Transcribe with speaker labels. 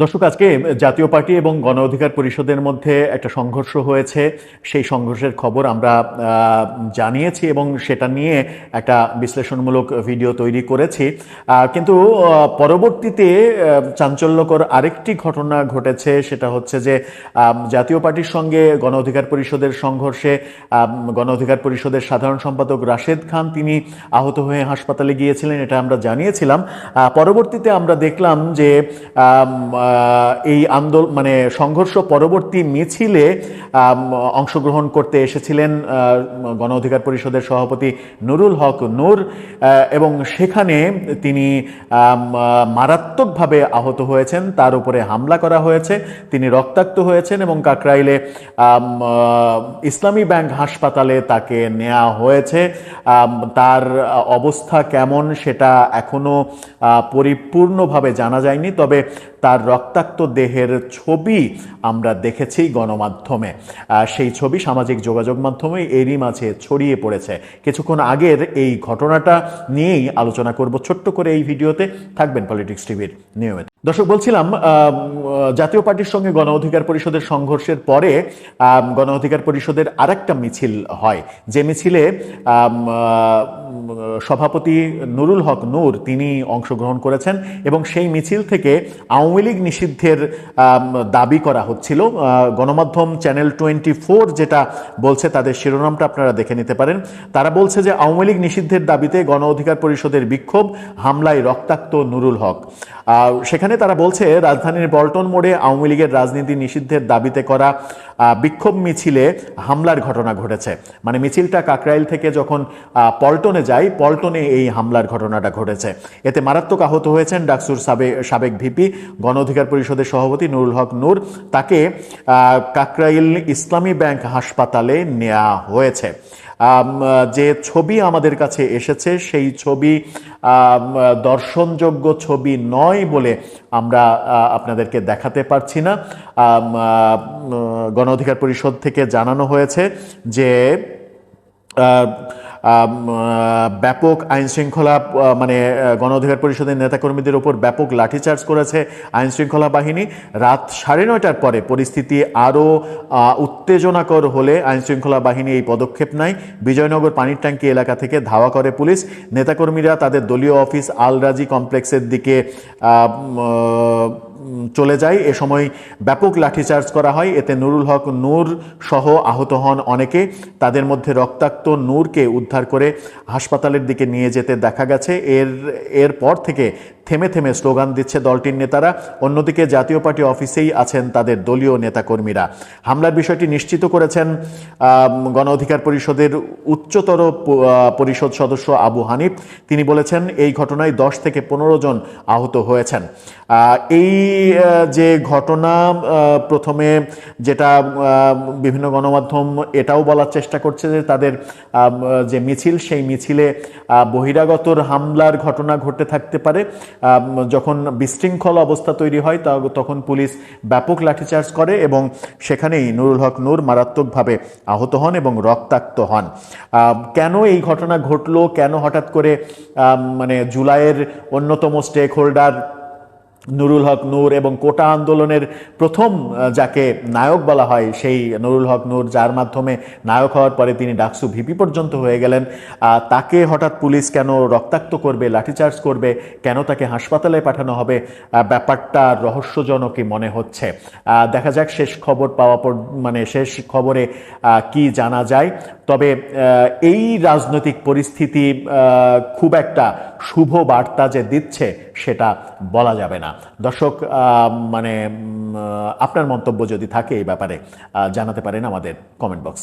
Speaker 1: দর্শক, আজকে জাতীয় পার্টি এবং গণ অধিকার পরিষদের মধ্যে একটা সংঘর্ষ হয়েছে। সেই সংঘর্ষের খবর আমরা জানিয়েছি এবং সেটা নিয়ে একটা বিশ্লেষণমূলক ভিডিও তৈরি করেছি। কিন্তু পরবর্তীতে চাঞ্চল্যকর আরেকটি ঘটনা ঘটেছে। সেটা হচ্ছে যে জাতীয় পার্টির সঙ্গে গণ অধিকার পরিষদের সংঘর্ষে গণ অধিকার পরিষদের সাধারণ সম্পাদক রাশেদ খান, তিনি আহত হয়ে হাসপাতালে গিয়েছিলেন, এটা আমরা জানিয়েছিলাম। পরবর্তীতে আমরা দেখলাম যে এই আন্দোলন মানে সংঘর্ষ পরবর্তী মিছিলে অংশগ্রহণ করতে এসেছিলেন গণ অধিকার পরিষদের সভাপতি নুরুল হক নূর এবং সেখানে তিনি মারাত্মকভাবে আহত হয়েছেন। তার উপরে হামলা করা হয়েছে। তিনি রক্তাক্ত হয়েছেন এবং কাকরাইলে ইসলামী ব্যাংক হাসপাতালে তাকে নেওয়া হয়েছে। তার অবস্থা কেমন সেটা এখনও আহ, পরিপূর্ণভাবে জানা যায়নি। তবে তার রক্তাক্ত দেহের ছবি আমরা দেখেছি গণমাধ্যমে। সেই ছবি সামাজিক যোগাযোগ মাধ্যমে এরই মাঝে ছড়িয়ে পড়েছে। কিছুক্ষণ আগের এই ঘটনাটা নিয়েই আলোচনা করব ছোট্ট করে এই ভিডিওতে। থাকবেন পলিটিক্স টিভির নিয়মিত। দর্শক, বলছিলাম জাতীয় পার্টির সঙ্গে গণ অধিকার পরিষদের সংঘর্ষের পরে গণ অধিকার পরিষদের আরেকটা মিছিল হয়। যে মিছিলে সভাপতি নুরুল হক নূর তিনি অংশগ্রহণ করেছেন এবং সেই মিছিল থেকে আওয়ামী লীগ নিষিদ্ধের দাবি করা হচ্ছিল। গণমাধ্যম চ্যানেল টোয়েন্টি ফোর যেটা বলছে তাদের শিরোনামটা আপনারা দেখে নিতে পারেন। তারা বলছে যে আওয়ামী লীগ নিষিদ্ধের দাবিতে গণ অধিকার পরিষদের বিক্ষোভ, হামলায় রক্তাক্ত নুরুল হক। সেখানে তারা বলছে, রাজধানীর পল্টন মোড়ে আওয়ামী লীগের রাজনীতি নিষিদ্ধের দাবিতে করা বিক্ষোভ মিছিলে হামলার ঘটনা ঘটেছে। মানে মিছিলটা কাকরাইল থেকে যখন পল্টনে যায়, পল্টনে এই হামলার ঘটনাটা ঘটেছে। এতে মারাত্মক আহত হয়েছেন ডাকসুর সাবে- সাবেক ভিপি, গণ অধিকার পরিষদের সভাপতি নুরুল হক নূর। তাকে কাকরাইল ইসলামী ব্যাংক হাসপাতালে নেওয়া হয়েছে। যে ছবি আমাদের কাছে এসেছে, সেই ছবি দর্শনযোগ্য ছবি নয় বলে আমরা আপনাদেরকে দেখাতে পারছি না। গণ অধিকার পরিষদ থেকে জানানো হয়েছে যে ব্যাপক আইন শৃঙ্খলা মানে গণ অধিকার পরিষদের নেতাকর্মীদের উপর ব্যাপক লাঠিচার্জ করেছে আইন শৃঙ্খলা বাহিনী। রাত সাড়ে নয়টার পরে পরিস্থিতি আরও উত্তেজনাকর হলে আইন শৃঙ্খলা বাহিনী এই পদক্ষেপ নেয়। বিজয়নগর পানির ট্যাঙ্কি এলাকা থেকে ধাওয়া করে পুলিশ। নেতাকর্মীরা তাদের দলীয় অফিস আলরাজি কমপ্লেক্সের দিকে চলে যায়। এ সময় ব্যাপক লাঠিচার্জ করা হয়। এতে নুরুল হক নূর সহ আহত হন অনেকে। তাদের মধ্যে রক্তাক্ত নূরকে উদ্ধার করে হাসপাতালের দিকে নিয়ে যেতে দেখা গেছে। এর, এরপর থেকে থেমে থেমে স্লোগান দিচ্ছে দলটির নেতারা। অন্যদিকে জাতীয় পার্টি অফিসেই আছেন তাদের দলীয় নেতাকর্মীরা। হামলার বিষয়টি নিশ্চিত করেছেন গণ অধিকার পরিষদের উচ্চতর পরিষদ সদস্য আবু হানিফ। তিনি বলেছেন, এই ঘটনায় দশ থেকে পনেরো জন আহত হয়েছেন। এই যে ঘটনা প্রথমে যেটা বিভিন্ন গণমাধ্যম এটাও বলার চেষ্টা করছে যে তাদের যে মিছিল, সেই মিছিলে বহিরাগতর হামলার ঘটনা ঘটে থাকতে পারে। যখন বিশৃঙ্খল অবস্থা তৈরি হয়, তা- তখন পুলিশ ব্যাপক লাঠিচার্জ করে এবং সেখানেই নুরুল হক নূর মারাত্মকভাবে আহত হন এবং রক্তাক্ত হন। কেন এই ঘটনা ঘটলো? কেন হঠাৎ করে মানে জুলাইয়ের অন্যতম স্টেক হোল্ডার নুরুল হক নূর এবং কোটা আন্দোলনের প্রথম যাকে নায়ক বলা হয়, সেই নুরুল হক নূর, যার মাধ্যমে নায়ক হওয়ার পরে তিনি ডাকসু ভিপি পর্যন্ত হয়ে গেলেন। তাকে হঠাৎ পুলিশ কেন রক্তাক্ত করবে, লাঠিচার্জ করবে, কেন তাকে হাসপাতালে পাঠানো হবে ব্যাপারটা রহস্যজনকই মনে হচ্ছে। দেখা যাক শেষ খবর পাওয়া পর মানে শেষ খবরে কি জানা যায়। তবে এই রাজনৈতিক পরিস্থিতি খুব একটা শুভ বার্তা যে দিচ্ছে, সেটা বলা যাবে না। দর্শক মানে আপনার মন্তব্য যদি থাকে এই ব্যাপারে জানাতে পারেন আমাদের কমেন্ট বক্স